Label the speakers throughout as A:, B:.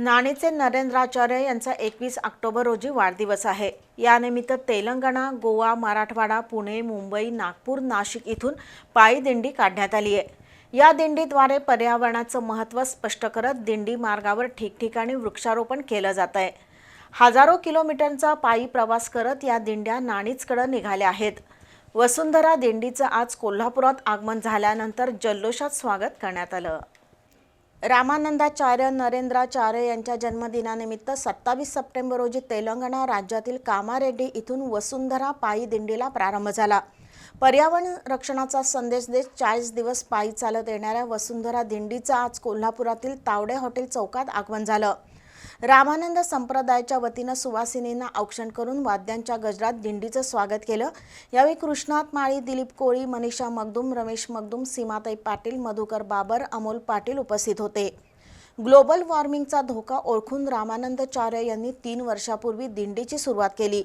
A: नाणेचे नरेंद्राचार्य यांचा एकवीस ऑक्टोबर रोजी वाढदिवस आहे. यानिमित्त तेलंगणा गोवा मराठवाडा पुणे मुंबई नागपूर नाशिक इथून पायी दिंडी काढण्यात आली आहे. या दिंडीद्वारे पर्यावरणाचं महत्त्व स्पष्ट करत दिंडी मार्गावर ठिकठिकाणी वृक्षारोपण केलं जात आहे. हजारो किलोमीटरचा पायी प्रवास करत या दिंड्या नाणीचकडे निघाल्या आहेत. वसुंधरा दिंडीचं आज कोल्हापुरात आगमन झाल्यानंतर जल्लोषात स्वागत करण्यात आलं. रामानंदाचार्य नरेंद्राचार्य यांच्या जन्मदिनानिमित्त सत्तावीस सप्टेंबर रोजी तेलंगणा राज्यातील कामारेड्डी इथून वसुंधरा पायी दिंडीला प्रारंभ झाला. पर्यावरण रक्षणाचा संदेश देत चाळीस दिवस पायी चालत येणाऱ्या वसुंधरा दिंडीचं आज कोल्हापुरातील तावडे हॉटेल चौकात आगमन झालं. रामानंद संप्रदायाच्या वतीनं सुवासिनींना औक्षण करून वाद्यांच्या गजरात दिंडीचं स्वागत केलं. यावेळी कृष्णात माळी दिलीप कोळी मनीषा मगदूम रमेश मगदूम सीमाताई पाटील मधुकर बाबर अमोल पाटील उपस्थित होते. ग्लोबल वॉर्मिंगचा धोका ओळखून रामानंदचार्य यांनी तीन वर्षापूर्वी दिंडीची सुरुवात केली.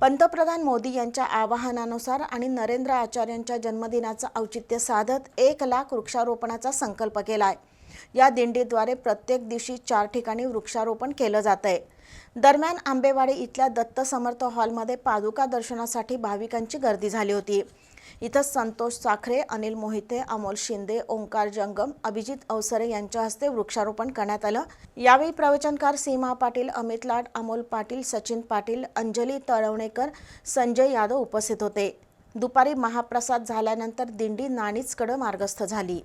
A: पंतप्रधान मोदी यांच्या आवाहनानुसार आणि नरेंद्र आचार्यांच्या जन्मदिनाचं औचित्य साधत एक लाख वृक्षारोपणाचा संकल्प केला आहे या दिंडीद्वारे प्रत्येक दिवशी चार ठिकाणी वृक्षारोपण केलं जात आहे दरम्यान आंबेवाडी इथल्या दत्त समर्थ हॉलमध्ये पादुका दर्शनासाठी भाविकांची गर्दी झाली होती. इथं संतोष साखरे अनिल मोहिते अमोल शिंदे ओंकार जंगम अभिजित अवसरे यांच्या हस्ते वृक्षारोपण करण्यात आलं. यावेळी प्रवचनकार सीमा पाटील अमित लाड अमोल पाटील सचिन पाटील अंजली तळवणेकर संजय यादव उपस्थित होते. दुपारी महाप्रसाद झाल्यानंतर दिंडी नाणीचकडे मार्गस्थ झाली.